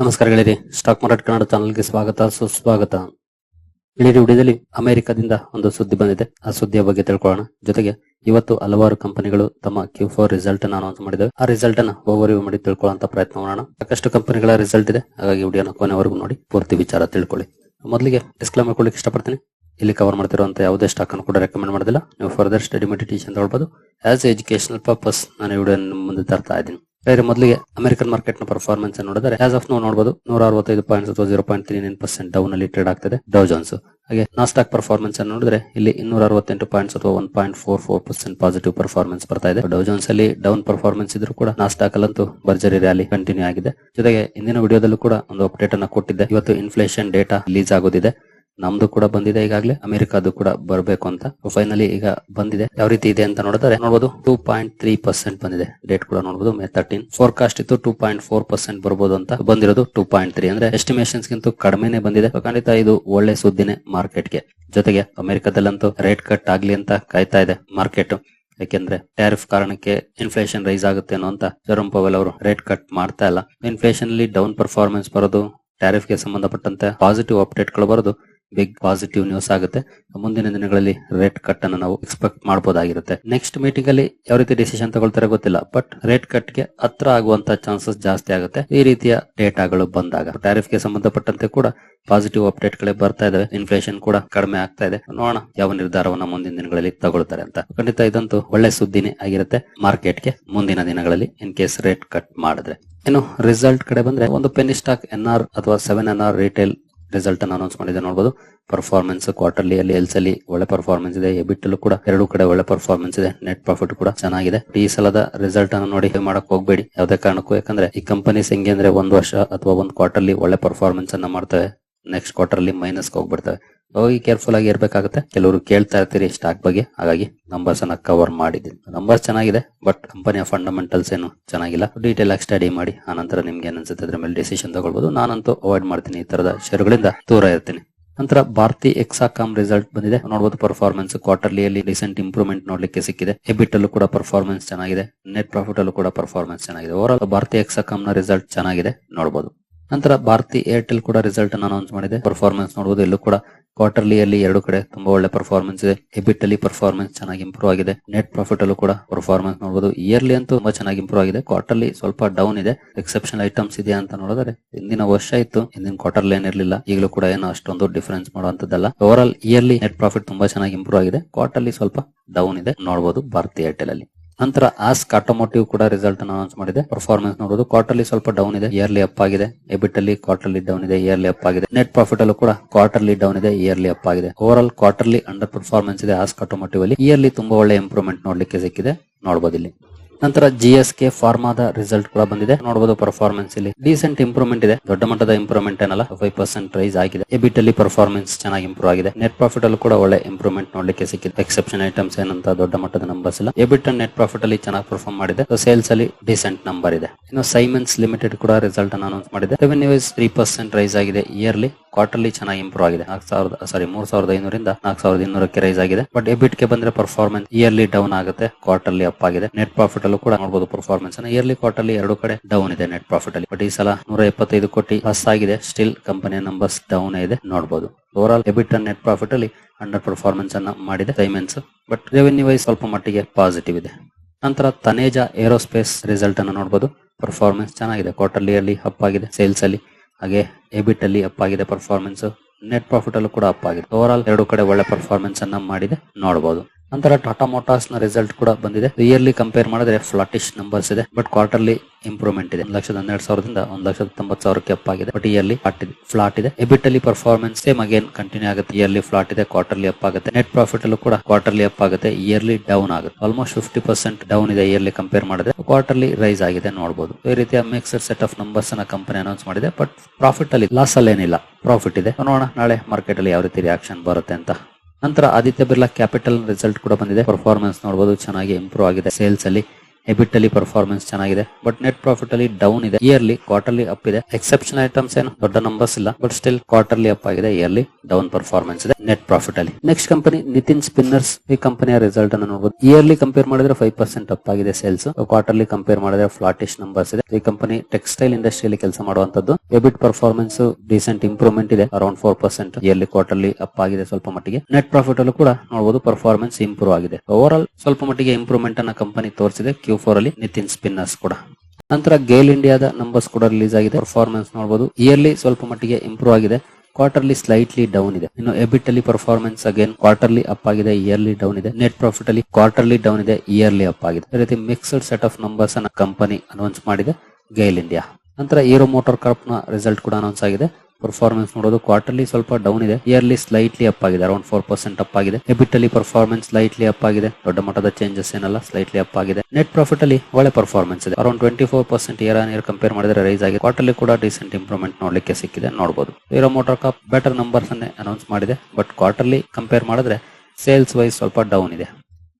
ನಮಸ್ಕಾರ ಗೆಳೆಯರಿ. Stock market Kannada ಚಾನಲ್ಗೆ ಸ್ವಾಗತ, ಸುಸ್ವಾಗತ. ಗೆಳೆಯರಿ ವಿಡಿಯೋದಲ್ಲಿ ಅಮೆರಿಕದಿಂದ ಒಂದು ಸುದ್ದಿ ಬಂದಿದೆ. ಆ ಸುದ್ದಿಯ ಬಗ್ಗೆ ತಿಳ್ಕೊಳ್ಳೋಣ. ಜೊತೆಗೆ ಇವತ್ತು ಹಲವಾರು ಕಂಪನಿಗಳು ತಮ್ಮ ಕ್ಯೂ ಫೋರ್ ರಿಸಲ್ಟ್ ಅನ್ನು ಅನೌನ್ಸ್ ಮಾಡಿದವೆ ಆ ರಿಸಲ್ಟ್ ಅನ್ನ ಓವರ್ವ್ಯೂ ಮಾಡಿ ತಿಳ್ಕೊಳ್ಳುವಂತ ಪ್ರಯತ್ನ ಮಾಡೋಣ. ಸಾಕಷ್ಟು ಕಂಪನಿಗಳ ರಿಸಲ್ಟ್ ಇದೆ. ಹಾಗಾಗಿ ವಿಡಿಯೋನ ಕೊನೆವರೆಗೂ ನೋಡಿ, ಪೂರ್ತಿ ವಿಚಾರ ತಿಳ್ಕೊಳ್ಳಿ. ಮೊದಲಿಗೆ ಡಿಸ್ಕ್ಲೇಮರ್ ಮಾಡ್ಕೊಳ್ಳಿಕ್ಕೆ ಇಷ್ಟಪಡ್ತೀನಿ. ಇಲ್ಲಿ ಕವರ್ ಮಾಡ್ತಿರುವಂತ ಯಾವುದೇ ಸ್ಟಾಕ್ ಅನ್ನು ಕೂಡ ರೆಕಮೆಂಡ್ ಮಾಡೋದಿಲ್ಲ. ನೀವು ಫರ್ದರ್ ಸ್ಟಡಿ ಮೆಡಿಟೇಷನ್ ತಗೊಳ್ಬಹುದು ಆಸ್ ಎಜುಕೇಶನಲ್ ಪರ್ಪಸ್ ನಾನು ವಿಡಿಯೋ ಮುಂದೆ ತರ್ತಾ ಇದ್ದೀನಿ. ಬೇರೆ ಮೊದಲಿಗೆ ಅಮೆರಿಕನ್ ಮಾರ್ಕೆಟ್ನ ಪರ್ಫಾರ್ಮೆನ್ಸ್ ನೋಡಿದ್ರೆ ಆಸ್ ಆಫ್ ನೋ ನೋಡಬಹುದು ನೂರ ಅರವತ್ತೈದು ಪಾಯಿಂಟ್ಸ್ ಅಥವಾ zero point three nine percent down ಅಲ್ಲಿ ಟ್ರೇಡ್ ಆಗ್ತದೆ ಡೌ ಜೋನ್ಸ್ ಹಾಗೆ ನಾಸ್ಟಾಕ್ ಪರ್ಫಾರ್ಮೆನ್ಸ್ ಅನ್ನು ನೋಡಿದ್ರೆ ಇಲ್ಲಿ ಇನ್ನೂರ ಅರವತ್ತೆಂಟು ಪಾಯಿಂಟ್ಸ್ ಅಥವಾ one point four four percent positive performance ಬರ್ತಾ ಇದೆ. ಡೌ ಜೋನ್ಸ್ ಅಲ್ಲಿ ಡೌನ್ ಪರ್ಫಾರ್ಮೆನ್ಸ್ ಇದ್ರೂ ಕೂಡ ನಾಸ್ಟಾಕ್ ಅಲ್ಲಂತೂ ಭರ್ಜರಿ ರ್ಯಾಲಿ ಕಂಟಿನ್ಯೂ ಆಗಿದೆ. ಜೊತೆಗೆ ಇಂದಿನ ವಿಡಿಯೋದಲ್ಲೂ ಕೂಡ ಒಂದು ಅಪ್ಡೇಟ್ ಅನ್ನ ಕೊಟ್ಟಿದ್ದೆ. ಇವತ್ತು ಇನ್ಫ್ಲೇಷನ್ ಡೇಟಾ ರಿಲೀಸ್ ಆಗೋದಿದೆ. ನಮ್ದು ಕೂಡ ಬಂದಿದೆ ಈಗಾಗಲೇ. ಅಮೆರಿಕಾದು ಕೂಡ ಬರಬೇಕು ಅಂತ. ಫೈನಲಿ ಈಗ ಬಂದಿದೆ. ಯಾವ ರೀತಿ ಇದೆ ಅಂತ ನೋಡಿದ್ರೆ ನೋಡಬಹುದು ಟೂ ಪಾಯಿಂಟ್ ತ್ರೀ ಪರ್ಸೆಂಟ್ ಬಂದಿದೆ. ಡೇಟ್ ಕೂಡ ನೋಡಬಹುದು ಮೇ ತರ್ಟೀನ್ ಫೋರ್ಕಾಸ್ಟ್ ಇತ್ತು ಟೂ ಪಾಯಿಂಟ್ ಫೋರ್ ಪರ್ಸೆಂಟ್ ಬರ್ಬೋದು ಅಂತ ಬಂದಿರೋದು ಟೂ ಪಾಯಿಂಟ್ ತ್ರೀ ಅಂದ್ರೆ ಎಸ್ಟಿಮೇಷನ್ಸ್ ಗಿಂತ ಕಡಿಮೆನೆ ಬಂದಿದೆ. ಖಂಡಿತ ಇದು ಒಳ್ಳೆ ಸುದ್ದಿನೇ ಮಾರ್ಕೆಟ್ಗೆ. ಜೊತೆಗೆ ಅಮೆರಿಕದಲ್ಲಂತೂ ರೇಟ್ ಕಟ್ ಆಗ್ಲಿ ಅಂತ ಕಾಯ್ತಾ ಇದೆ ಮಾರ್ಕೆಟ್ ಯಾಕೆಂದ್ರೆ ಟ್ಯಾರಿಫ್ ಕಾರಣಕ್ಕೆ ಇನ್ಫ್ಲೇಷನ್ ರೈಸ್ ಆಗುತ್ತೆ ಅಂತ ಜರಂ ಪವೆಲ್ ಅವರು ರೇಟ್ ಕಟ್ ಮಾಡ್ತಾ ಇಲ್ಲ. ಇನ್ಫ್ಲೇಷನ್ ಅಲ್ಲಿ ಡೌನ್ ಪರ್ಫಾರ್ಮೆನ್ಸ್ ಬರೋದು ಟ್ಯಾರಿಫ್ಗೆ ಸಂಬಂಧಪಟ್ಟಂತೆ ಪಾಸಿಟಿವ್ ಅಪ್ಡೇಟ್ಗಳು ಬರೋದು ಬಿಗ್ ಪಾಸಿಟಿವ್ ನ್ಯೂಸ್ ಆಗುತ್ತೆ. ಮುಂದಿನ ದಿನಗಳಲ್ಲಿ ರೇಟ್ ಕಟ್ ಅನ್ನು ನಾವು ಎಕ್ಸ್ಪೆಕ್ಟ್ ಮಾಡಬಹುದಾಗಿರುತ್ತೆ ನೆಕ್ಸ್ಟ್ ಮೀಟಿಂಗ್ ಅಲ್ಲಿ ಯಾವ ರೀತಿ ಡಿಸಿಷನ್ ತಗೊಳ್ತಾರೆ ಗೊತ್ತಿಲ್ಲ ಬಟ್ ರೇಟ್ ಕಟ್ಗೆ ಹತ್ರ ಆಗುವಂತ ಚಾನ್ಸಸ್ ಜಾಸ್ತಿ ಆಗುತ್ತೆ. ಈ ರೀತಿಯ ಡೇಟಾಗಳು ಬಂದಾಗ. ಟ್ಯಾರಿಫ್ಗೆ ಸಂಬಂಧಪಟ್ಟಂತೆ ಕೂಡ ಪಾಸಿಟಿವ್ ಅಪ್ಡೇಟ್ ಗಳೇ ಬರ್ತಾ ಇದಾವೆ. ಇನ್ಫ್ಲೇಷನ್ ಕೂಡ ಕಡಿಮೆ ಆಗ್ತಾ ಇದೆ. ನೋಡೋಣ ಯಾವ ನಿರ್ಧಾರವನ್ನ ಮುಂದಿನ ದಿನಗಳಲ್ಲಿ ತಗೊಳ್ತಾರೆ ಅಂತ. ಖಂಡಿತ ಇದಂತೂ ಒಳ್ಳೆ ಸುದ್ದಿನೇ ಆಗಿರುತ್ತೆ. ಮಾರ್ಕೆಟ್ಗೆ ಮುಂದಿನ ದಿನಗಳಲ್ಲಿ ಇನ್ ಕೇಸ್ ರೇಟ್ ಕಟ್ ಮಾಡಿದ್ರೆ. ಇನ್ನು ರಿಸಲ್ಟ್ ಕಡೆ ಬಂದ್ರೆ ಒಂದು ಪೆನಿ ಸ್ಟಾಕ್ ಎನ್ ಆರ್ ಅಥವಾ seven N R retail result ಅನ್ನು ಅನೌನ್ಸ್ ಮಾಡಿದೆ ನೋಡಬಹುದು ಪರ್ಫಾರ್ಮೆನ್ಸ್ ಕ್ವಾರ್ಟರ್ಲಿ ಅಲ್ಲಿ ಎಲ್ಸ್ ಅಲ್ಲಿ ಒಳ್ಳೆ ಪರ್ಫಾರ್ಮೆನ್ಸ್ ಇದೆ. ಎಬಿಟ್ ಅಲ್ಲೂ ಕೂಡ ಎರಡು ಕಡೆ ಒಳ್ಳೆ ಪರ್ಫಾರ್ಮೆನ್ಸ್ ಇದೆ. ನೆಟ್ ಪ್ರಾಫಿಟ್ ಕೂಡ ಚೆನ್ನಾಗಿದೆ. ಈ ಸಲದ ರಿಸಲ್ಟ್ ಅನ್ನು ನೋಡಿ ಮಾಡಕ್ ಹೋಗ್ಬೇಡಿ. ಯಾವುದೇ ಕಾರಣಕ್ಕೂ, ಯಾಕಂದ್ರೆ ಈ ಕಂಪನೀಸ್ ಹೆಂಗೆ ಅಂದ್ರೆ ಒಂದ್ ವರ್ಷ ಅಥವಾ ಒಂದ್ ಕ್ವಾರ್ಟರ್ಲಿ ಒಳ್ಳೆ ಪರ್ಫಾರ್ಮೆನ್ಸ್ ಅನ್ನ ಮಾಡ್ತವೆ. ನೆಕ್ಸ್ಟ್ ಕ್ವಾರ್ಟರ್ಲಿ ಮೈನಸ್ ಹೋಗ್ಬಿಡ್ತವೆ. ಹೋಗಿ ಕೇರ್ಫುಲ್ ಆಗಿ ಇರ್ಬೇಕಾಗುತ್ತೆ. ಕೆಲವರು ಕೇಳ್ತಾ ಇರ್ತೀರಿ ಸ್ಟಾಕ್ ಬಗ್ಗೆ. ಹಾಗಾಗಿ ನಂಬರ್ಸ್ ಅನ್ನ ಕವರ್ ಮಾಡಿದ್ದೀನಿ ನಂಬರ್ಸ್ ಚೆನ್ನಾಗಿದೆ ಬಟ್ ಕಂಪನಿಯ ಫಂಡಮೆಂಟಲ್ಸ್ ಏನು ಚೆನ್ನಾಗಿಲ್ಲ. ಡೀಟೇಲ್ ಆಗಿ ಸ್ಟಡಿ ಮಾಡಿ, ಆನಂತರ ನಿಮ್ಗೆ ಏನ್ ಅನ್ಸುತ್ತೆ ಅದ್ರ ಮೇಲೆ ಡಿಸಿಷನ್ ತಗೊಳ್ಬಹುದು ನಾನಂತೂ ಅವಾಯ್ಡ್ ಮಾಡ್ತೀನಿ ಈ ತರದ ಶೇರುಗಳಿಂದ ದೂರ ಇರ್ತೀನಿ. ನಂತರ ಭಾರತಿ ಎಕ್ಸಾಕಾಮ್ ರಿಸಲ್ಟ್ ಬಂದಿದೆ. ನೋಡಬಹುದು ಪರ್ಫಾರ್ಮೆನ್ಸ್ ಕ್ವಾರ್ಟರ್ಲಿ ಅಲ್ಲಿ ರೀಸೆಂಟ್ ಇಂಪ್ರೂವ್ಮೆಂಟ್ ನೋಡ್ಲಿಕ್ಕೆ ಸಿಕ್ಕಿದೆ. ಎಬಿಟ್ ಅಲ್ಲೂ ಕೂಡ ಪರ್ಫಾರ್ಮೆನ್ಸ್ ಚೆನ್ನಾಗಿದೆ. ನೆಟ್ ಪ್ರಾಫಿಟ್ ಅಲ್ಲೂ ಕೂಡ ಪರ್ಫಾರ್ಮೆನ್ಸ್ ಚೆನ್ನಾಗಿದೆ. ಓವರ್ ಆಲ್ ಭಾರತಿ ಎಕ್ಸಾಕಾಮ್ನ ರಿಸಲ್ಟ್ ಚೆನ್ನಾಗಿದೆ ನೋಡಬಹುದು ನಂತರ ಭಾರತಿ ಏರ್ಟೆಲ್ ಕೂಡ ರಿಸಲ್ಟ್ ಅನ್ನು ಅನೌನ್ಸ್ ಮಾಡಿದೆ. ಪರ್ಫಾರ್ಮೆನ್ಸ್ ನೋಡಬಹುದು ಇಲ್ಲೂ ಕೂಡ ಕ್ವಾರ್ಟರ್ಲಿ ಅಲ್ಲಿ ಎರಡು ಕಡೆ ತುಂಬಾ ಒಳ್ಳೆ ಪರ್ಫಾರ್ಮೆನ್ಸ್ ಇದೆ. ಎಬಿಟ್ ಅಲ್ಲಿ ಪರ್ಫಾರ್ಮೆನ್ಸ್ ಚೆನ್ನಾಗಿ ಇಂಪ್ರೂವ್ ಆಗಿದೆ. ನೆಟ್ ಪ್ರಾಫಿಟ್ ಅಲ್ಲೂ ಕೂಡ ಪರ್ಫಾರ್ಮೆನ್ಸ್ ನೋಡಬಹುದು ಇಯರ್ಲಿ ಅಂತೂ ತುಂಬಾ ಚೆನ್ನಾಗಿ ಇಂಪ್ರೂವ್ ಆಗಿದೆ. ಕ್ವಾರ್ಟರ್ಲಿ ಸ್ವಲ್ಪ ಡೌನ್ ಇದೆ. ಎಕ್ಸೆಪ್ಷನ್ ಐಟಮ್ಸ್ ಇದೆ ಅಂತ ನೋಡಿದ್ರೆ, ಹಿಂದಿನ ವರ್ಷ ಇತ್ತು, ಹಿಂದಿನ ಕ್ವಾರ್ಟರ್ಲಿ ಏನಿರಲಿಲ್ಲ. ಈಗಲೂ ಕೂಡ ಏನೋ ಅಷ್ಟೊಂದು ಡಿಫರೆನ್ಸ್ ಮಾಡುವಂತದ್ದಲ್ಲ overall yearly net profit ತುಂಬಾ ಚೆನ್ನಾಗಿ ಇಂಪ್ರೂವ್ ಆಗಿದೆ. ಕ್ವಾರ್ಟರ್ಲಿ ಸ್ವಲ್ಪ ಡೌನ್ ಇದೆ. ನೋಡಬಹುದು ಭಾರತಿ ಏರ್ಟೆಲ್ ಅಲ್ಲಿ. ನಂತರ ಆಸ್ಕ್ ಆಟೋಮೋಟಿವ್ ಕೂಡ ರಿಸಲ್ಟ್ ಅನ್ನು ಅನೌನ್ಸ್ ಮಾಡಿದೆ. ಪರ್ಫಾರ್ಮೆನ್ಸ್ ನೋಡೋದು ಕ್ವಾರ್ಟರ್ಲಿ ಸ್ವಲ್ಪ ಡೌನ್ ಇದೆ ಇಯರ್ಲಿ ಅಪ್ ಆಗಿದೆ. ಎಬಿಟ್ ಅಲ್ಲಿ ಕ್ವಾರ್ಟರ್ಲಿ ಡೌನ್ ಇದೆ ಇಯರ್ಲಿ ಅಪ್ ಆಗಿದೆ. ನೆಟ್ ಪ್ರಾಫಿಟ್ ಅಲ್ಲೂ ಕೂಡ ಕ್ವಾರ್ಟರ್ಲಿ ಡೌನ್ ಇದೆ ಇಯರ್ಲಿ ಅಪ್ ಆಗಿದೆ. Over all quarterly under performance ಇದೆ ಆಸ್ಕ್ ಆಟೋಮೋಟಿವ್ ಅಲ್ಲಿ. ಇಯರ್ಲಿ ತುಂಬಾ ಒಳ್ಳೆ ಇಂಪ್ರೂವ್ಮೆಂಟ್ ನೋಡ್ಲಿಕ್ಕೆ ಸಿಕ್ಕಿದೆ. ನೋಡಬಹುದು ಇಲ್ಲಿ. ನಂತರ ಜಿ ಎಸ್ ಕೆ ಫಾರ್ಮಾದ ರಿಸಲ್ಟ್ ಕೂಡ ಬಂದಿದೆ. ನೋಡಬಹುದು ಪರ್ಫಾರ್ಮೆನ್ಸ್ ಇಲ್ಲಿ. ಡೀಸೆಂಟ್ ಇಂಪ್ರೂವ್ಮೆಂಟ್ ಇದೆ. ದೊಡ್ಡ ಮಟ್ಟದ ಇಂಪ್ರೂವ್ಮೆಂಟ್ ಏನಲ್ಲ. ಫೈವ್ ಪರ್ಸೆಂಟ್ ರೈಸ್ ಆಗಿದೆ. ಎಬಿಟ್ ಅಲ್ಲಿ ಪರ್ಫಾರ್ಮೆನ್ಸ್ ಚೆನ್ನಾಗಿ ಇಂಪ್ರೂವ್ ಆಗಿದೆ. ನೆಟ್ ಪ್ರಾಫಿಟ್ ಅಲ್ಲಿ ಕೂಡ ಒಳ್ಳೆ ಇಂಪ್ರೂವ್ಮೆಂಟ್ ನೋಡ್ಲಿಕ್ಕೆ ಸಿಕ್ಕಿದೆ. ಎಕ್ಸೆಪ್ಷನ್ ಐಟಮ್ಸ್ ಏನಂತ ದೊಡ್ಡ ಮಟ್ಟದ ನಂಬರ್ಸ್ ಇಲ್ಲ. ಎಬಿಟ್ ಅಂಡ್ ನೆಟ್ ಪ್ರಾಫಿಟ್ ಅಲ್ಲಿ ಚೆನ್ನಾಗಿ ಪರ್ಫಾರ್ಮ್ ಮಾಡಿದೆ. ಸೇಲ್ಸ್ ಅಲ್ಲಿ ಡಿಸೆಂಟ್ ನಂಬರ್ ಇದೆ. ಇನ್ನು ಸೈಮೆನ್ಸ್ ಲಿಮಿಟೆಡ್ ಕೂಡ ರಿಸಲ್ಟ್ ಅನ್ನು ಅನೌನ್ಸ್ ಮಾಡಿದೆ. Revenue is three percent rise ಆಗಿದೆ ಇಯರ್ಲಿ ಕ್ವಾರ್ಟರ್ಲಿ ಚೆನ್ನಾಗಿ ಇಂಪ್ರೂವ್ ಆಗಿದೆ. ನಾಲ್ಕು ಸಾವಿರದ ಸಾರಿ ಮೂರ್ ಸಾವಿರದ ಐನೂರಿಂದ ನಾಲ್ಕು ಸಾವಿರದ ಇನ್ನೂರಕ್ಕೆ ರೈಸ್ ಆಗಿದೆ. ಬಟ್ ಎಬಿಟ್ಗೆ ಬಂದ್ರೆ ಪರ್ಫಾರ್ಮೆನ್ಸ್ ಇಯರ್ಲಿ ಡೌನ್ ಆಗುತ್ತೆ. ಕ್ವಾರ್ಟರ್ಲಿ ಅಪ್ ಆಗಿದೆ. ನೆಟ್ ಪ್ರಾಫಿಟ್ ಅಲ್ಲೂ ಕೂಡ ನೋಡಬಹುದು ಪರ್ಫಾರ್ಮೆನ್ಸ್ ಅನ್ನ. ಇಯರ್ಲಿ ಕ್ವಾರ್ಟರ್ಲಿ ಎರಡು ಕಡೆ ಡೌನ್ ಇದೆ ನೆಟ್ ಪ್ರಾಫಿಟ್ ಅಲ್ಲಿ. ಬಟ್ ಈ ಸಲ ನೂರ ಎಪ್ಪತ್ತೈದು ಕೋಟಿ ಪ್ಲಸ್ ಆಗಿದೆ. ಸ್ಟಿಲ್ ಕಂಪನಿಯ ನಂಬರ್ಸ್ ಡೌನ್ ಇದೆ. ನೋಡಬಹುದು overall EBIT net profit ಅಲ್ಲಿ ಅಂಡರ್ ಪರ್ಫಾರ್ಮೆನ್ಸ್ ಅನ್ನ ಮಾಡಿದೆ. ಸೈಮೆನ್ಸ್ ಬಟ್ ರೆವೆನ್ಯೂ ವೈಸ್ ಸ್ವಲ್ಪ ಮಟ್ಟಿಗೆ ಪಾಸಿಟಿವ್ ಇದೆ. ನಂತರ ತನೇಜ ಏರೋಸ್ಪೇಸ್ ರಿಸಲ್ಟ್ ಅನ್ನು ನೋಡಬಹುದು ಪರ್ಫಾರ್ಮೆನ್ಸ್ ಚೆನ್ನಾಗಿದೆ. ಕ್ವಾರ್ಟರ್ಲಿ ಅಲ್ಲಿ ಅಪ್ ಆಗಿದೆ. ಸೇಲ್ಸ್ ಅಲ್ಲಿ ಹಾಗೆ ಎಬಿಟ್ ಅಲ್ಲಿ ಅಪ್ ಆಗಿದೆ. ಪರ್ಫಾರ್ಮೆನ್ಸ್ ನೆಟ್ ಪ್ರಾಫಿಟ್ ಅಲ್ಲೂ ಕೂಡ ಅಪ್ ಆಗಿದೆ. ಓವರ್ ಆಲ್ ಎರಡು ಕಡೆ ಒಳ್ಳೆ ಪರ್ಫಾರ್ಮೆನ್ಸ್ ಅನ್ನ ಮಾಡಿದೆ. ನೋಡಬಹುದು ನಂತರ ಟಾಟಾ ಮೋಟಾರ್ಸ್ನ ರಿಸಲ್ಟ್ ಕೂಡ ಬಂದಿದೆ. ಇಯರ್ಲಿ ಕಂಪೇರ್ ಮಾಡಿದ್ರೆ ಫ್ಲಾಟಿಶ್ ನಂಬರ್ಸ್ ಇದೆ. ಬಟ್ ಕ್ವಾರ್ಟರ್ಲಿ ಇಂಪ್ರೂವ್ಮೆಂಟ್ ಇದೆ. ಲಕ್ಷದ ಹನ್ನೆರಡು ಸಾವಿರದಿಂದ ಒಂದು ಲಕ್ಷದ ತೊಂಬತ್ತು ಸಾವಿರಕ್ಕೆ ಅಪ್ ಆಗಿದೆ. ಬಟ್ ಇಯರ್ಲಿ ಫ್ಲಾಟ್ ಇದೆ. ಎಬಿಟ್ ಅಲ್ಲಿ ಪರ್ಫಾರ್ಮೆನ್ಸ್ ಸೇಮ್ ಅಗೇನ್ ಕಂಟಿನ್ಯೂ ಆಗುತ್ತೆ. ಇಯರ್ಲಿ ಫ್ಲಾಟ್ ಇದೆ. ಕ್ವಾರ್ಟರ್ಲಿ ಅಪ್ ಆಗುತ್ತೆ. ನೆಟ್ ಪ್ರಾಫಿಟ್ ಅಲ್ಲೂ ಕೂಡ ಕ್ವಾರ್ಟರ್ಲಿ ಅಪ್ ಆಗುತ್ತೆ. ಇಯರ್ಲಿ ಡೌನ್ ಆಗುತ್ತೆ. ಆಲ್ಮೋಸ್ಟ್ ಫಿಫ್ಟಿ ಪರ್ಸೆಂಟ್ ಡೌನ್ ಇದೆ ಇಯರ್ಲಿ ಕಂಪೇರ್ ಮಾಡಿದ್ರೆ. ಕ್ವಾರ್ಟರ್ಲಿ ರೈಸ್ ಆಗಿದೆ ನೋಡಬಹುದು ಈ ರೀತಿಯ ಮಿಕ್ಸರ್ ಸೆಟ್ ಆಫ್ ನಂಬರ್ಸ್ನ ಕಂಪನಿ ಅನೌನ್ಸ್ ಮಾಡಿದೆ. ಬಟ್ ಪ್ರಾಫಿಟ್ ಅಲ್ಲಿ ಲಾಸ್ ಅಲ್ಲಿ ಏನಿಲ್ಲ ಪ್ರಾಫಿಟ್ ಇದೆ. ನೋಡೋಣ ನಾಳೆ ಮಾರ್ಕೆಟ್ ಅಲ್ಲಿ ಯಾವ ರೀತಿ ರಿಯಾಕ್ಷನ್ ಬರುತ್ತೆ ಅಂತ. ನಂತರ ಆದಿತ್ಯ ಬಿರ್ಲಾ ಕ್ಯಾಪಿಟಲ್ ರಿಸಲ್ಟ್ ಕೂಡ ಬಂದಿದೆ. ಪರ್ಫಾರ್ಮೆನ್ಸ್ ನೋಡಬಹುದು ಚೆನ್ನಾಗಿ ಇಂಪ್ರೂವ್ ಆಗಿದೆ. ಸೇಲ್ಸ್ ಅಲ್ಲಿ ಎಬಿಟ್ ಅಲ್ಲಿ ಪರ್ಫಾರ್ಮೆನ್ಸ್ ಚೆನ್ನಾಗಿದೆ ಬಟ್ ನೆಟ್ ಪ್ರಾಫಿಟ್ ಅಲ್ಲಿ ಡೌನ್ ಇದೆ. ಇಯರ್ಲಿ ಕ್ವಾರ್ಟರ್ಲಿ ಅಪ್ ಇದೆ. ಎಕ್ಸೆಪ್ಷನ್ ಐಟಮ್ಸ್ ಏನು? ದೊಡ್ಡ ನಂಬರ್ಸ್ ಇಲ್ಲ ಬಟ್ ಸ್ಟಿಲ್ ಕ್ವಾರ್ಟರ್ಲಿ ಅಪ್ ಆಗಿದೆ ಇಯರ್ಲಿ ಡೌನ್ ಪರ್ಫಾರ್ಮೆನ್ಸ್ ಇದೆ ನೆಟ್ ಪ್ರಾಫಿಟ್ ಅಲ್ಲಿ. ನೆಕ್ಸ್ಟ್ ಕಂಪನಿ ನಿತಿನ್ ಸ್ಪಿನ್ನರ್ಸ್ ಈ ಕಂಪನಿಯ ರಿಸಲ್ಟ್ ಅನ್ನು ನೋಡಬಹುದು ಇಯರ್ಲಿ ಕಂಪೇರ್ ಮಾಡಿದ್ರೆ ಫೈವ್ ಪರ್ಸೆಂಟ್ ಅಪ್ ಆಗಿದೆ ಸೇಲ್ಸ್ ಕ್ವಾರ್ಟರ್ಲಿ ಕಂಪೇರ್ ಮಾಡಿದ್ರೆ ಫ್ಲಾಟಿಶ್ ನಂಬರ್ಸ್ ಇದೆ. ಈ ಕಂಪನಿ ಟೆಕ್ಸ್ಟೈಲ್ ಇಂಡಸ್ಟ್ರಿಯಲ್ಲಿ ಕೆಲಸ ಮಾಡುವಂತದ್ದು ಎಬಿಟ್ ಪರ್ಫಾರ್ಮೆನ್ಸ್ ಡಿಸೆಂಟ್ ಇಂಪ್ರೂವ್ಮೆಂಟ್ ಇದೆ. Around four percent yearly quarterly up ಆಗಿದೆ ಸ್ವಲ್ಪ ಮಟ್ಟಿಗೆ. ನೆಟ್ ಪ್ರಾಫಿಟ್ ಅಲ್ಲೂ ಕೂಡ ನೋಡಬಹುದು ಪರ್ಫಾರ್ಮೆನ್ಸ್ ಇಂಪ್ರೂವ್ ಆಗಿದೆ. ಓವರ್ ಆಲ್ ಸ್ವಲ್ಪ ಮಟ್ಟಿಗೆ ಇಂಪ್ರೂವ್ಮೆಂಟ್ ಅನ್ನ ಕಂಪನಿ ತೋರಿಸಿದೆ. ಕ್ಯೂ ಫೋರ್ ಅಲ್ಲಿ ನಿತಿನ್ ಸ್ಪಿನ್ನರ್ಸ್ ಕೂಡ. ನಂತರ ಗೇಲ್ ಇಂಡಿಯಾದ ನಂಬರ್ಸ್ ಕೂಡ ರಿಲೀಸ್ ಆಗಿದೆ. ಪರ್ಫಾರ್ಮೆನ್ಸ್ ನೋಡಬಹುದು ಇಯರ್ಲಿ ಸ್ವಲ್ಪ ಮಟ್ಟಿಗೆ ಇಂಪ್ರೂವ್ ಆಗಿದೆ. ಕ್ವಾರ್ಟರ್ಲಿ ಸ್ಲೈಟ್ಲಿ ಡೌನ್ ಇದೆ. ಇನ್ನು ಎಬಿಟ್ ಅಲ್ಲಿ ಪರ್ಫಾರ್ಮೆನ್ಸ್ ಅಗೇನ್ ಕ್ವಾರ್ಟರ್ಲಿ ಅಪ್ ಆಗಿದೆ. ಇಯರ್ಲಿ ಡೌನ್ ಇದೆ. ನೆಟ್ ಪ್ರಾಫಿಟ್ ಅಲ್ಲಿ ಕ್ವಾರ್ಟರ್ಲಿ ಡೌನ್ ಇದೆ. ಇಯರ್ಲಿ ಅಪ್ ಆಗಿದೆ. ಅದೇ ರೀತಿ ಮಿಕ್ಸ್ಡ್ ಸೆಟ್ ಆಫ್ ನಂಬರ್ಸ್ ಅನ್ನ ಕಂಪನಿ ಅನೌನ್ಸ್ ಮಾಡಿದೆ ಗೈಲ್ ಇಂಡಿಯಾ ನಂತರ ಹೀರೋ ಮೋಟಾರ್ ಕಾರ್ಪ್ನ ರಿಸಲ್ಟ್ ಕೂಡ ಅನೌನ್ಸ್ ಆಗಿದೆ. ಪರ್ಫಾರ್ಮೆನ್ಸ್ ನೋಡೋದು ಕ್ವಾರ್ಟರ್ಲಿ ಸ್ವಲ್ಪ ಡೌನ್ ಇದೆ. ಇಯರ್ಲಿ ಸ್ಲೈಟ್ಲಿ ಅಪ್ ಆಗಿದೆ ಅರೌಂಡ್ ಫೋರ್ ಪರ್ಸೆಂಟ್ ಅಪ್ ಆಗಿದೆ. ಎಬಿಟ್ ಅಲ್ಲಿ ಪರ್ಫಾರ್ಮೆನ್ಸ್ ಸ್ಲೈಟ್ಲಿ ಅಪ್ ಆಗಿದೆ. ದೊಡ್ಡ ಮಟ್ಟದ ಚೇಂಜಸ್ ಏನಲ್ಲ ಸ್ಲೈಟ್ಲಿ ಅಪ್ ಆಗಿದೆ. ನೆಟ್ ಪ್ರಾಫಿಟ್ ಅಲ್ಲಿ ಒಳ್ಳೆ ಪರ್ಫಾರ್ಮೆನ್ಸ್ ಇದೆ. Around twenty four percent year on year compare ಮಾಡಿದ್ರೆ ರೈಸ್ ಆಗಿದೆ. ಕ್ವಾರ್ಟರ್ಲಿ ಕೂಡ ಡಿಸೆಂಟ್ ಇಂಪ್ರೂವ್ಮೆಂಟ್ ನೋಡ್ಲಿಕ್ಕೆ ಸಿಕ್ಕಿದೆ ನೋಡಬಹುದು ಹೀರೋ ಮೋಟರ್ ಕಾಪ್ ಬೆಟರ್ ನಂಬರ್ಸ್ ಅನ್ನೇ ಅನೌನ್ಸ್ ಮಾಡಿದೆ. ಬಟ್ ಕ್ವಾರ್ಟರ್ಲಿ ಕಂಪೇರ್ ಮಾಡಿದ್ರೆ ಸೇಲ್ಸ್ ವೈಸ್ ಸ್ವಲ್ಪ ಡೌನ್ ಇದೆ.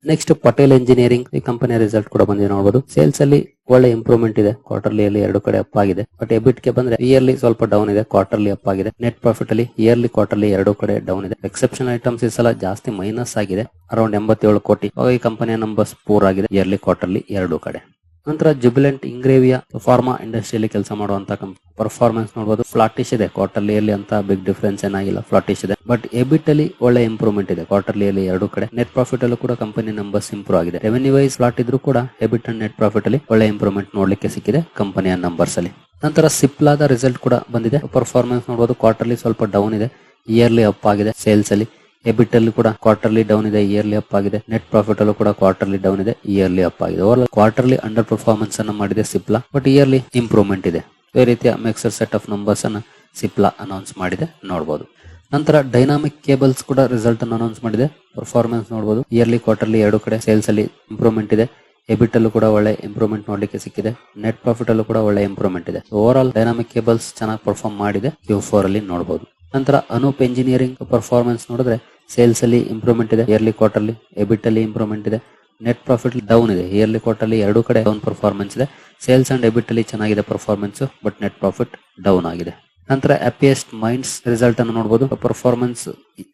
ನೆಕ್ಸ್ಟ್ ಪಟೇಲ್ ಇಂಜಿನಿಯರಿಂಗ್ ಈ ಕಂಪನಿಯ ರಿಸಲ್ಟ್ ಕೂಡ ಬಂದಿದೆ ನೋಡಬಹುದು ಸೇಲ್ಸ್ ಅಲ್ಲಿ ಒಳ್ಳೆ ಇಂಪ್ರೂವ್ಮೆಂಟ್ ಇದೆ. ಕ್ವಾರ್ಟರ್ಲಿ ಅಲ್ಲಿ ಎರಡು ಕಡೆ ಅಪ್ ಆಗಿದೆ. ಬಟ್ ಎಬಿಟ್ಗೆ ಬಂದ್ರೆ ಇಯರ್ಲಿ ಸ್ವಲ್ಪ ಡೌನ್ ಇದೆ. ಕ್ವಾರ್ಟರ್ಲಿ ಅಪ್ ಆಗಿದೆ. ನೆಟ್ ಪ್ರಾಫಿಟ್ ಅಲ್ಲಿ ಇಯರ್ಲಿ ಕ್ವಾರ್ಟರ್ಲಿ ಎರಡು ಕಡೆ ಡೌನ್ ಇದೆ. ಎಕ್ಸೆಪ್ಷನ್ ಐಟಮ್ಸ್ ಈ ಸಲ ಜಾಸ್ತಿ ಮೈನಸ್ ಆಗಿದೆ. ಅರೌಂಡ್ ಎಂಬತ್ತೇಳು ಕೋಟಿ. ಈ ಕಂಪನಿಯ ನಂಬರ್ಸ್ ಪೂರ್ ಆಗಿದೆ. ಇಯರ್ಲಿ ಕ್ವಾರ್ಟರ್ಲಿ ಎರಡು ಕಡೆ. ನಂತರ ಜುಬಿಲೆಂಟ್ ಇಂಗ್ರೇವಿಯಾ ಫಾರ್ಮಾ ಇಂಡಸ್ಟ್ರಿಯಲ್ಲಿ ಕೆಲಸ ಮಾಡುವಂತ ಪರ್ಫಾರ್ಮೆನ್ಸ್ ನೋಡಬಹುದು ಫ್ಲಾಟಿಶ್ ಇದೆ. ಕ್ವಾರ್ಟರ್ಲಿ ಅಲ್ಲಿ ಅಂತ ಬಿಗ್ ಡಿಫರೆನ್ಸ್ ಏನಾಗಿಲ್ಲ. ಫ್ಲಾಟಿಶ್ ಇದೆ. ಬಟ್ ಎಬಿಟ್ ಅಲ್ಲಿ ಒಳ್ಳೆ ಇಂಪ್ರೂವ್ಮೆಂಟ್ ಇದೆ. ಕ್ವಾರ್ಟರ್ಲಿ ಅಲ್ಲಿ ಎರಡು ಕಡೆ. ನೆಟ್ ಪ್ರಾಫಿಟ್ ಅಲ್ಲೂ ಕೂಡ ಕಂಪನಿ ನಂಬರ್ಸ್ ಇಂಪ್ರೂವ್ ಆಗಿದೆ. ರೆವೆನ್ಯೂ ವೈಸ್ ಫ್ಲಾಟ್ ಇದ್ರೂ ಕೂಡ ಎಬಿಟ್ ಅಂಡ್ ನೆಟ್ ಪ್ರಾಫಿಟ್ ಅಲ್ಲಿ ಒಳ್ಳೆ ಇಂಪ್ರೂವ್ಮೆಂಟ್ ನೋಡ್ಲಿಕ್ಕೆ ಸಿಕ್ಕಿದೆ ಕಂಪನಿಯ ನಂಬರ್ಸ್ ಅಲ್ಲಿ. ನಂತರ ಸಿಪ್ಲಾದ ರಿಸಲ್ಟ್ ಕೂಡ ಬಂದಿದೆ. ಪರ್ಫಾರ್ಮೆನ್ಸ್ ನೋಡಬಹುದು ಕ್ವಾರ್ಟರ್ಲಿ ಸ್ವಲ್ಪ ಡೌನ್ ಇದೆ. ಇಯರ್ಲಿ ಅಪ್ ಆಗಿದೆ. ಸೇಲ್ಸ್ ಅಲ್ಲಿ ಎಬಿಟ್ ಅಲ್ಲಿ ಕೂಡ ಕ್ವಾರ್ಟರ್ಲಿ ಡೌನ್ ಇದೆ ಇಯರ್ಲಿ ಅಪ್ ಆಗಿದೆ. ನೆಟ್ ಪ್ರಾಫಿಟ್ ಅಲ್ಲೂ ಕೂಡ ಕ್ವಾರ್ಟರ್ಲಿ ಡೌನ್ ಇದೆ ಇಯರ್ಲಿ ಅಪ್ ಆಗಿದೆ. ಓವರ್ ಕ್ವಾರ್ಟರ್ಲಿ ಅಂಡರ್ ಪರ್ಫಾರ್ಮೆನ್ಸ್ ಅನ್ನ ಮಾಡಿದೆ ಸಿಪ್ಲಾ ಬಟ್ ಇಯರ್ಲಿ ಇಂಪ್ರೂವ್ಮೆಂಟ್ ಇದೆ. ಈ ರೀತಿಯ ಮಿಕ್ಸರ್ ಸೆಟ್ ಆಫ್ ನಂಬರ್ಸ್ ಅನ್ನ ಸಿಪ್ಲಾ ಅನೌನ್ಸ್ ಮಾಡಿದೆ ನೋಡಬಹುದು ನಂತರ ಡೈನಾಮಿಕ್ ಕೇಬಲ್ಸ್ ಕೂಡ ರಿಸಲ್ಟ್ ಅನ್ನು ಅನೌನ್ಸ್ ಮಾಡಿದೆ ಪರ್ಫಾರ್ಮೆನ್ಸ್ ನೋಡಬಹುದು ಇಯರ್ಲಿ ಕ್ವಾರ್ಟರ್ಲಿ ಎರಡು ಕಡೆ ಸೇಲ್ಸ್ ಅಲ್ಲಿ ಇಂಪ್ರೂವ್ಮೆಂಟ್ ಇದೆ. ಎಬಿಟ್ ಅಲ್ಲೂ ಕೂಡ ಒಳ್ಳೆ ಇಂಪ್ರೂವ್ಮೆಂಟ್ ನೋಡಲಿಕ್ಕೆ ಸಿಕ್ಕಿದೆ. ನೆಟ್ ಪ್ರಾಫಿಟ್ ಅಲ್ಲೂ ಕೂಡ ಒಳ್ಳೆ ಇಂಪ್ರೂವ್ಮೆಂಟ್ ಇದೆ. ಓವರ್ ಆಲ್ ಡೈನಾಮಿಕ್ ಕೇಬಲ್ಸ್ ಚೆನ್ನಾಗಿ ಪರ್ಫಾರ್ಮ್ ಮಾಡಿದೆ ಕ್ಯೂ ಫೋರ್ ಅಲ್ಲಿ ನೋಡಬಹುದು ನಂತರ ಅನೂಪ್ ಎಂಜಿನಿಯರಿಂಗ್ ಪರ್ಫಾರ್ಮೆನ್ಸ್ ನೋಡಿದ್ರೆ ಸೇಲ್ಸ್ ಅಲ್ಲಿ ಇಂಪ್ರೂವ್ಮೆಂಟ್ ಇದೆ ಇಯರ್ಲಿ ಕ್ವಾರ್ಟರ್ಲಿ ಎಬಿಟ್ ಅಲ್ಲಿ ಇಂಪ್ರೂವ್ಮೆಂಟ್ ಇದೆ ನೆಟ್ ಪ್ರಾಫಿಟ್ ಡೌನ್ ಇದೆ ಇಯರ್ಲಿ ಕ್ವಾರ್ಟರ್ಲಿ ಎರಡು ಕಡೆ ಡೌನ್ ಪರ್ಫಾರ್ಮೆನ್ಸ್ ಇದೆ ಸೇಲ್ಸ್ ಅಂಡ್ ಎಬಿಟ್ ಅಲ್ಲಿ ಚೆನ್ನಾಗಿದೆ performance but net profit down ಆಗಿದೆ. ನಂತರ ಹ್ಯಾಪಿಯೆಸ್ಟ್ ಮೈಂಡ್ಸ್ ರಿಸಲ್ಟ್ ಅನ್ನು ನೋಡಬಹುದು ಪರ್ಫಾರ್ಮೆನ್ಸ್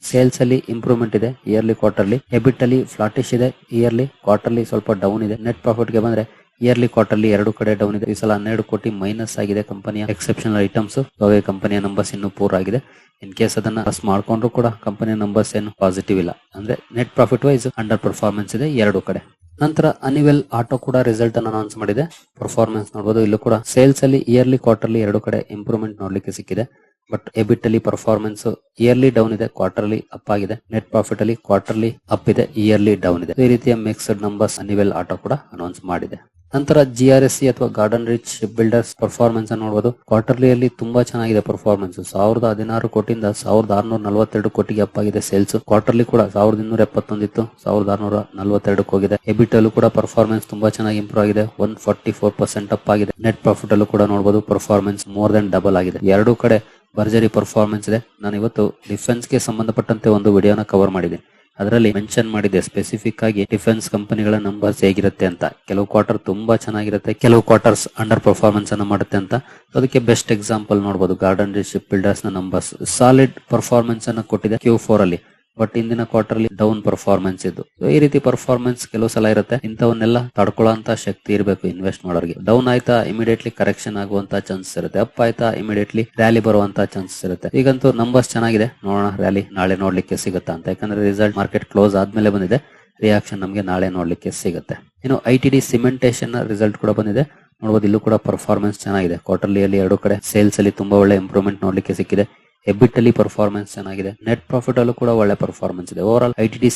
ಸೇಲ್ಸ್ ಅಲ್ಲಿ ಇಂಪ್ರೂವ್ಮೆಂಟ್ ಇದೆ ಇಯರ್ಲಿ ಕ್ವಾರ್ಟರ್ಲಿ ಎಬಿಟ್ ಅಲ್ಲಿ ಫ್ಲಾಟಿಶ್ ಇದೆ ಇಯರ್ಲಿ ಕ್ವಾರ್ಟರ್ಲಿ ಸ್ವಲ್ಪ ಡೌನ್ ಇದೆ ನೆಟ್ ಪ್ರಾಫಿಟ್ಗೆ ಬಂದ್ರೆ ಇಯರ್ಲಿ ಕ್ವಾರ್ಟರ್ಲಿ ಎರಡು ಕಡೆ ಡೌನ್ ಇದೆ. ಈ ಸಲ ಹನ್ನೆರಡು ಕೋಟಿ ಮೈನಸ್ ಆಗಿದೆ ಕಂಪನಿಯ ಎಕ್ಸೆಪ್ಷನಲ್ ಐಟಮ್ಸ್ ಹಾಗೆ ಕಂಪನಿಯ ನಂಬರ್ಸ್ ಇನ್ನು ಪೂರ್ ಆಗಿದೆ. ಇನ್ ಕೇಸ್ ಅದನ್ನ ಪಾಸ್ ಮಾಡ್ಕೊಂಡ್ರು ಕೂಡ ಕಂಪನಿಯ ನಂಬರ್ಸ್ ಏನು ಪಾಸಿಟಿವ್ ಇಲ್ಲ. ಅಂದ್ರೆ net profit wise under performance ಇದೆ ಎರಡು ಕಡೆ. ನಂತರ ಅನಿವೆಲ್ ಆಟೋ ಕೂಡ ರಿಸಲ್ಟ್ ಅನ್ನು ಅನೌನ್ಸ್ ಮಾಡಿದೆ. ಪರ್ಫಾರ್ಮೆನ್ಸ್ ನೋಡಬಹುದು ಇಲ್ಲೂ ಕೂಡ ಸೇಲ್ಸ್ ಅಲ್ಲಿ ಇಯರ್ಲಿ ಕ್ವಾರ್ಟರ್ಲಿ ಎರಡು ಕಡೆ ಇಂಪ್ರೂವ್ಮೆಂಟ್ ನೋಡ್ಲಿಕ್ಕೆ ಸಿಕ್ಕಿದೆ. ಬಟ್ ಎಬಿಟ್ ಅಲ್ಲಿ ಪರ್ಫಾರ್ಮೆನ್ಸ್ ಇಯರ್ಲಿ ಡೌನ್ ಇದೆ ಕ್ವಾರ್ಟರ್ಲಿ ಅಪ್ ಆಗಿದೆ. ನೆಟ್ ಪ್ರಾಫಿಟ್ ಅಲ್ಲಿ ಕ್ವಾರ್ಟರ್ಲಿ ಅಪ್ ಇದೆ ಇಯರ್ಲಿ ಡೌನ್ ಇದೆ. ಈ ರೀತಿಯ ಮಿಕ್ಸ್ಡ್ ನಂಬರ್ಸ್ ಅನಿವೆಲ್ ಆಟೋ ಕೂಡ ಅನೌನ್ಸ್ ಮಾಡಿದೆ. ನಂತರ ಜಿ ಆರ್ ಎಸ್ ಸಿ ಅಥವಾ ಗಾರ್ಡನ್ ರಿಚ್ ಬಿಲ್ಡರ್ಸ್ ಪರ್ಫಾರ್ಮೆನ್ಸ್ ನೋಡಬಹುದು ಕ್ವಾರ್ಟರ್ಲಿ ಅಲ್ಲಿ ತುಂಬಾ ಚೆನ್ನಾಗಿದೆ ಪರ್ಫಾರ್ಮೆನ್ಸ್ ಸಾವಿರದ ಹದಿನಾರು ಕೋಟಿಯಿಂದ ಸಾವಿರದ ಆರ್ನೂರ ನಲವತ್ತೆರಡು ಕೋಟಿಗೆ ಅಪ್ ಆಗಿದೆ ಸೇಲ್ಸ್ ಕ್ವಾರ್ಟರ್ಲಿ ಕೂಡ ಸಾವಿರದ ಇನ್ನೂರ ಎಪ್ಪತ್ತೊಂದಿತ್ತು ಸಾವಿರದ ಆರ್ನೂರ ನಲವತ್ತೆರಡಕ್ಕೆ ಹೋಗಿದೆ. ಎಬಿಟ್ ಅಲ್ಲೂ ಕೂಡ ಪರ್ಫಾರ್ಮೆನ್ಸ್ ತುಂಬಾ ಚೆನ್ನಾಗಿ ಇಂಪ್ರೂವ್ ಆಗಿದೆ. One forty four percent up ಆಗಿದೆ. ನೆಟ್ ಪ್ರಾಫಿಟ್ ಅಲ್ಲೂ ಕೂಡ ನೋಡಬಹುದು ಪರ್ಫಾರ್ಮೆನ್ಸ್ ಮೋರ್ ದನ್ ಡಬಲ್ ಆಗಿದೆ. ಎರಡೂ ಕಡೆ ಭರ್ಜರಿ ಪರ್ಫಾರ್ಮೆನ್ಸ್ ಇದೆ. ನಾನು ಇವತ್ತು ಡಿಫೆನ್ಸ್ಗೆ ಸಂಬಂಧಪಟ್ಟಂತೆ ಒಂದು ವಿಡಿಯೋನ ಕವರ್ ಮಾಡಿದ್ದೀನಿ ಅದರಲ್ಲಿ ಮೆನ್ಷನ್ ಮಾಡಿದೆ ಸ್ಪೆಸಿಫಿಕ್ ಆಗಿ ಡಿಫೆನ್ಸ್ ಕಂಪನಿಗಳ ನಂಬರ್ಸ್ ಹೇಗಿರುತ್ತೆ ಅಂತ. ಕೆಲವು ಕ್ವಾರ್ಟರ್ ತುಂಬಾ ಚೆನ್ನಾಗಿರುತ್ತೆ, ಕೆಲವು ಕ್ವಾರ್ಟರ್ಸ್ ಅಂಡರ್ ಪರ್ಫಾರ್ಮೆನ್ಸ್ ಅನ್ನ ಮಾಡುತ್ತೆ ಅಂತ. ಅದಕ್ಕೆ ಬೆಸ್ಟ್ ಎಕ್ಸಾಂಪಲ್ ನೋಡಬಹುದು ಗಾರ್ಡನ್ ಶಿಪ್ ಬಿಲ್ಡರ್ಸ್ನ ನಂಬರ್ಸ್ ಸಾಲಿಡ್ ಪರ್ಫಾರ್ಮೆನ್ಸ್ ಅನ್ನ ಕೊಟ್ಟಿದೆ ಕ್ಯೂ ಫೋರ್ ಅಲ್ಲಿ. ಬಟ್ ಇಂದಿನ ಕ್ವಾರ್ಟರ್ಲಿ ಡೌನ್ ಪರ್ಫಾರ್ಮೆನ್ಸ್ ಇದು. ಈ ರೀತಿ ಪರ್ಫಾರ್ಮೆನ್ಸ್ ಕೆಲವು ಸಲ ಇರುತ್ತೆ. ಇಂಥವನ್ನೆಲ್ಲ ತಡ್ಕೊಳ್ಳೋ ಶಕ್ತಿ ಇರಬೇಕು ಇನ್ವೆಸ್ಟ್ ಮಾಡೋರಿಗೆ. ಡೌನ್ ಆಯ್ತಾ ಇಮಿಡಿಯೇಟ್ಲಿ ಕರೆಕ್ಷನ್ ಆಗುವಂತ ಚಾನ್ಸಸ್ ಇರುತ್ತೆ. ಅಪ್ ಆಯ್ತಾ ಇಮಿಡಿಯೇಟ್ಲಿ ರ್ಯಾಲಿ ಬರುವಂತ ಚಾನ್ಸಸ್ ಇರುತ್ತೆ. ಈಗಂತೂ ನಂಬರ್ಸ್ ಚೆನ್ನಾಗಿದೆ. ನೋಡೋಣ ರ್ಯಾಲಿ ನಾಳೆ ನೋಡ್ಲಿಕ್ಕೆ ಸಿಗುತ್ತಾ ಅಂತ. ಯಾಕಂದ್ರೆ ರಿಸಲ್ಟ್ ಮಾರ್ಕೆಟ್ ಕ್ಲೋಸ್ ಆದ್ಮೇಲೆ ಬಂದಿದೆ. ರಿಯಾಕ್ಷನ್ ನಮಗೆ ನಾಳೆ ನೋಡ್ಲಿಕ್ಕೆ ಸಿಗುತ್ತೆ. ಇನ್ನು I T D cementation result ಕೂಡ ಬಂದಿದೆ. ನೋಡಬಹುದು ಇಲ್ಲೂ ಕೂಡ ಪರ್ಫಾರ್ಮೆನ್ಸ್ ಚೆನ್ನಾಗಿದೆ. ಕ್ವಾರ್ಟರ್ಲಿ ಎರಡು ಕಡೆ ಸೇಲ್ಸ್ ಅಲ್ಲಿ ತುಂಬಾ ಒಳ್ಳೆ ಇಂಪ್ರೂವ್ಮೆಂಟ್ ನೋಡ್ಲಿಕ್ಕೆ ಸಿಕ್ಕಿದೆ. ಎಬಿಟ್ ಅಲ್ಲಿ ಪರ್ಫಾರ್ಮೆನ್ಸ್ ಚೆನ್ನಾಗಿದೆ. ನೆಟ್ ಪ್ರಾಫಿಟ್ ಅಲ್ಲೂ ಕೂಡ ಒಳ್ಳೆ ಪರ್ಫಾರ್ಮೆನ್ಸ್ ಇದೆ. ಓವರ್ ಆಲ್ ಐ ಟಿ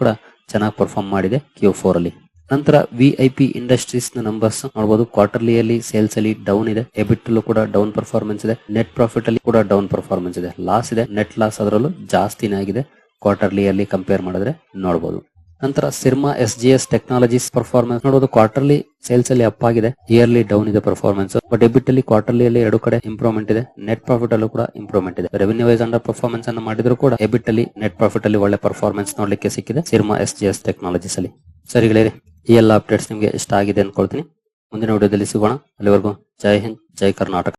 ಕೂಡ ಚೆನ್ನಾಗಿ ಪರ್ಫಾರ್ಮ್ ಮಾಡಿದೆ ಕ್ಯೂ ಫೋರ್ ಅಲ್ಲಿ. ನಂತರ ವಿ ಐ ಪಿ ಇಂಡಸ್ಟ್ರೀಸ್ನ ನಂಬರ್ಸ್ ನೋಡಬಹುದು ಕ್ವಾರ್ಟರ್ಲಿ ಅಲ್ಲಿ ಸೇಲ್ಸ್ ಅಲ್ಲಿ ಡೌನ್ ಇದೆ. ಎಬಿಟ್ ಅಲ್ಲೂ ಕೂಡ ಡೌನ್ ಪರ್ಫಾರ್ಮೆನ್ಸ್ ಇದೆ. ನೆಟ್ ಪ್ರಾಫಿಟ್ ಅಲ್ಲಿ ಕೂಡ ಡೌನ್ ಪರ್ಫಾರ್ಮೆನ್ಸ್ ಇದೆ. ಲಾಸ್ ಇದೆ. ನೆಟ್ ಲಾಸ್ ಅದರಲ್ಲೂ ಜಾಸ್ತಿನೇ ಆಗಿದೆ. ಕ್ವಾರ್ಟರ್ಲಿ ಅಲ್ಲಿ ಕಂಪೇರ್ ಮಾಡಿದ್ರೆ ನೋಡಬಹುದು ನಂತರ Syrma S G S technologies performance ನೋಡೋದು ಕ್ವಾರ್ಟರ್ಲಿ ಸೇಲ್ಸ್ ಅಲ್ಲಿ ಅಪ್ ಆಗಿದೆ. ಇಯರ್ಲಿ ಡೌನ್ ಇದೆ ಪರ್ಫಾರ್ಮೆನ್ಸ್ ಬಟ್ ಡೆಬಿಟ್ ಅಲ್ಲಿ ಕ್ವಾರ್ಟರ್ಲಿ ಅಲ್ಲಿ ಎರಡು ಕಡೆ ಇಂಪ್ರೂವ್ಮೆಂಟ್ ಇದೆ. ನೆಟ್ ಪ್ರಾಫಿಟ್ ಅಲ್ಲೂ ಕೂಡ ಇಂಪ್ರೂವ್ಮೆಂಟ್ ಇದೆ. ರೆವೆನ್ಯೂ ವೈಸ್ ಅಂಡರ್ ಪರ್ಫಾರ್ಮೆನ್ಸ್ ಅನ್ನು ಮಾಡಿದ್ರು ಕೂಡ ಡೆಬಿಟ್ ಅಲ್ಲಿ ನೆಟ್ ಪ್ರಾಫಿಟ್ ಅಲ್ಲಿ ಒಳ್ಳೆ ಪರ್ಫಾರ್ಮೆನ್ಸ್ ನೋಡ್ಲಿಕ್ಕೆ ಸಿಕ್ಕಿದೆ Syrma S G S technologies ಅಲ್ಲಿ. ಸರಿ ಗೆಳೆಯರಿ, ಈ ಎಲ್ಲ ಅಪ್ಡೇಟ್ಸ್ ನಿಮಗೆ ಇಷ್ಟ ಆಗಿದೆ ಅನ್ಕೊಳ್ತೀನಿ. ಮುಂದಿನ ವಿಡಿಯೋದಲ್ಲಿ ಸಿಗೋಣ. ಅಲ್ಲಿವರೆಗೂ ಜೈ ಹಿಂದ್, ಜೈ ಕರ್ನಾಟಕ.